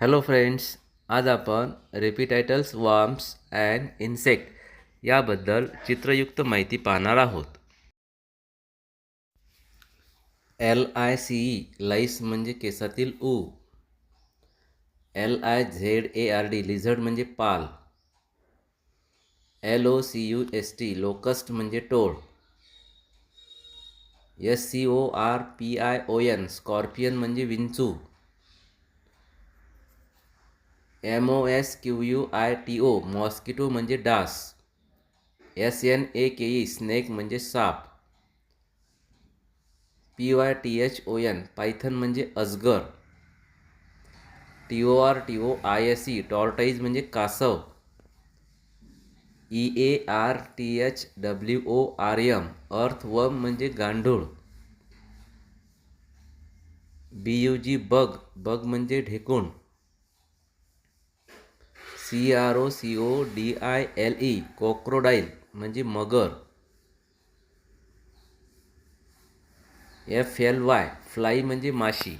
Hello friends आज आपण रेपिटायटल्स warms and insect याबद्दल चित्रयुक्त माहिती पाहणार आहोत. L I C E lice म्हणजे केसातील ऊ L I Z A R D lizard म्हणजे पाल. L O C U S T locust म्हणजे टोळ. S C O R P I O N scorpion म्हणजे विंचू. M O S Q U I T O mosquito म्हणजे डास. S N A K E snake म्हणजे साप. P Y T H O N python म्हणजे अजगर. T O R T O I S E tortoise म्हणजे कासव. E A R T H W O R M worm म्हणजे गांडूळ. बी you G bug bug म्हणजे ढेकूण. C R O C O D I L E crocodile म्हणजे मगर. F L Y fly म्हणजे माशी.